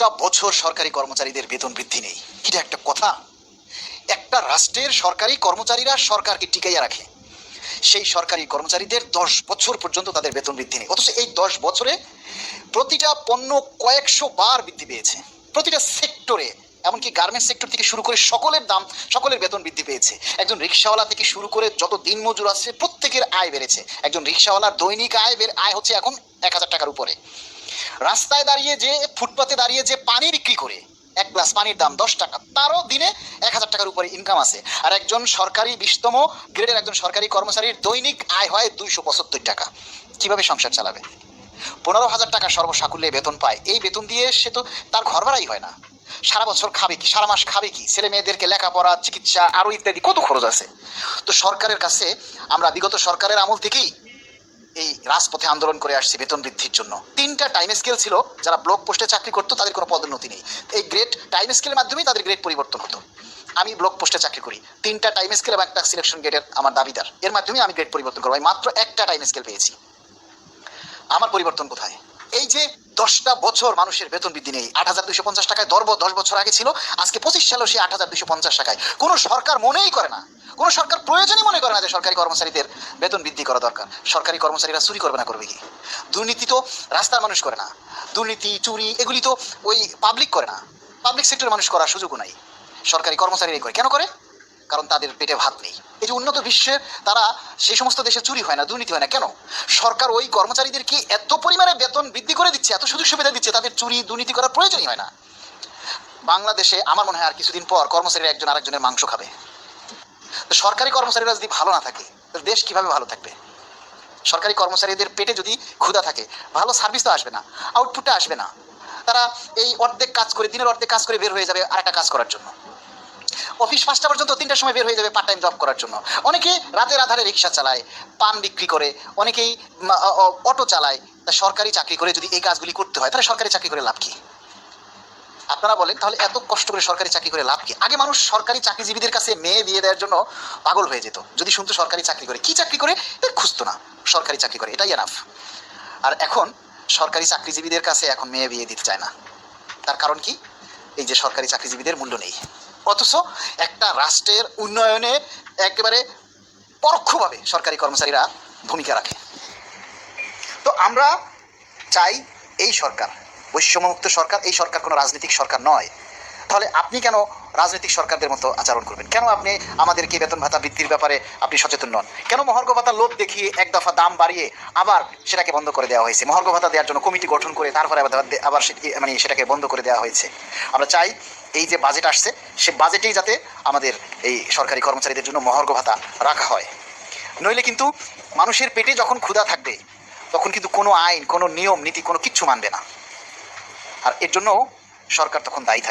দশটা বছর সরকারি কর্মচারীদের বেতন বৃদ্ধি নেই। এটা একটা কথা। একটা রাষ্ট্রের সরকারি কর্মচারীরা সরকারকে টিকাইয়া রাখে। সেই সরকারি কর্মচারীদের দশ বছর পর্যন্ত তাদের বেতন বৃদ্ধি নেই। অথচ এই দশ বছরে প্রতিটা পণ্য কয়েকশো বার বৃদ্ধি পেয়েছে। প্রতিটা সেক্টরে, এমনকি গার্মেন্টস সেক্টর থেকে শুরু করে সকলের দাম, সকলের বেতন বৃদ্ধি পেয়েছে। একজন রিক্সাওয়ালা থেকে শুরু করে যত দিন মজুর আছে, প্রত্যেকের আয় বেড়েছে। একজন রিক্সাওয়ালার দৈনিক আয় বের আয় হচ্ছে এখন এক হাজার টাকার উপরে। রাস্তায় দাঁড়িয়ে যে, ফুটপাতে দাঁড়িয়ে যে পানি বিক্রি করে, এক গ্লাস পানির দাম দশ টাকা, তারও দিনে এক হাজার টাকার উপরে ইনকাম আছে। আর একজন সরকারি বিশতম গ্রেডের একজন সরকারি কর্মচারীর দৈনিক আয় হয় দুইশো পঁচাত্তর টাকা। কীভাবে সংসার চালাবে? পনেরো হাজার টাকা সর্বসাকুল্যে বেতন পায়। এই বেতন দিয়ে সে তো তার ঘর ভাড়াই হয় না। সারা বছর খাবে কি? সারা মাস খাবে কি? ছেলে মেয়েদেরকে লেখাপড়া, চিকিৎসা আরও ইত্যাদি কত খরচ আছে? তো সরকারের কাছে আমরা বিগত সরকারের আমল থেকেই এই রাজপথে আন্দোলন করে আসছে বেতন বৃদ্ধির জন্য। তিনটা টাইম স্কেল ছিল, যারা ব্লক পোস্টে চাকরি করতো, তাদের কোনো পদোন্নতি নেই। এই গ্রেড টাইম স্কেলের মাধ্যমেই তাদের গ্রেড পরিবর্তন হতো। আমি ব্লক পোস্টে চাকরি করি। তিনটা টাইম স্কেল এবং একটা সিলেকশন গ্রেডের আমার দাবিদার। এর মাধ্যমে আমি গ্রেড পরিবর্তন করব। আমি মাত্র একটা টাইম স্কেল পেয়েছি। আমার পরিবর্তন কোথায়? এই যে দশটা বছর মানুষের বেতন বৃদ্ধি নেই, আট হাজার দুশো পঞ্চাশ টাকায় দর দশ বছর আগে ছিল, আজকে পঁচিশ সালেও সে আট হাজার দুশো পঞ্চাশ টাকায়। কোনো সরকার মনেই করে না কোনো সরকার প্রয়োজনই মনে করে না যে সরকারি কর্মচারীদের বেতন বৃদ্ধি করা দরকার। সরকারি কর্মচারীরা চুরি করবে না করবে কি? দুর্নীতি তো রাস্তার মানুষ করে না। দুর্নীতি, চুরি এগুলি তো ওই পাবলিক করে না। পাবলিক সেক্টরের মানুষ করার সুযোগও নাই। সরকারি কর্মচারীরাই করে। কেন করে? কারণ তাদের পেটে ভাত নেই। এই যে উন্নত বিশ্বের তারা সেই সমস্ত দেশে চুরি হয় না, দুর্নীতি হয় না, কেন? সরকার ওই কর্মচারীদেরকে এত পরিমাণে বেতন বৃদ্ধি করে দিচ্ছে, এত সুযোগ সুবিধা দিচ্ছে, তাদের চুরি, দুর্নীতি করার প্রয়োজনই হয় না। বাংলাদেশে আমার মনে হয় আর কিছুদিন পর কর্মচারীরা একজন আরেকজনের মাংস খাবে। সরকারি কর্মচারীরা যদি ভালো না থাকে দেশ কীভাবে ভালো থাকবে? সরকারি কর্মচারীদের পেটে যদি ক্ষুধা থাকে, ভালো সার্ভিস তো আসবে না আউটপুটটা আসবে না। তারা এই অর্ধেক কাজ করে, দিনের অর্ধেক কাজ করে বের হয়ে যাবে আরেকটা কাজ করার জন্য। অফিস পাঁচটা পর্যন্ত তিনটার সময় বের হয়ে যাবে পার্ট টাইম জব করার জন্য। অনেকে রাতের আধারে রিক্সা চালায় পান বিক্রি করে, অনেকেই অটো চালায়। তা সরকারি চাকরি করে যদি এই কাজগুলি করতে হয়, তাহলে সরকারি চাকরি করে লাভ কি? আপনারা বলেন, তাহলে এত কষ্ট করে সরকারি চাকরি করে লাভ কি? আগে মানুষ সরকারি চাকরিজীবীদের কাছে মেয়ে বিয়ে দেওয়ার জন্য পাগল হয়ে যেত। যদি শুনতো সরকারি চাকরি করে। কি চাকরি করে? খুঁজতো না। সরকারি চাকরি করে। এটাই এনাফ আর এখন সরকারি চাকরিজীবীদের কাছে এখন মেয়ে বিয়ে দিতে চায় না। তার কারণ কি? এই যে সরকারি চাকরিজীবীদের মূল্য নেই। অথচ একটা রাষ্ট্রের উন্নয়নে একেবারে পরোক্ষভাবে সরকারি কর্মচারীরা ভূমিকা রাখে। তো আমরা চাই এই সরকার বৈষম্যমুক্ত সরকার, এই সরকার কোনো রাজনৈতিক সরকার নয়। তাহলে আপনি কেন রাজনৈতিক সরকারদের মতো আচরণ করবেন? কেন আপনি আমাদেরকে বেতন ভাতা বৃদ্ধির ব্যাপারে আপনি সচেতন নন? কেন মহার্ঘ ভাতা লোভ দেখিয়ে এক দফা দাম বাড়িয়ে আবার সেটাকে বন্ধ করে দেওয়া হয়েছে? মহার্ঘ ভাতা দেওয়ার জন্য কমিটি গঠন করে তারপরে আবার মানে সেটাকে বন্ধ করে দেওয়া হয়েছে। আমরা চাই এই যে বাজেট আসছে, সে বাজেটেই যাতে আমাদের এই সরকারি কর্মচারীদের জন্য মহার্ঘ ভাতা রাখা হয়। নইলে কিন্তু মানুষের পেটে যখন ক্ষুধা থাকবে, তখন কিন্তু কোনো আইন, কোনো নিয়ম, নীতি কোনো কিচ্ছু মানবে না। আর এর জন্য সরকার তখন দায়ী থাকবে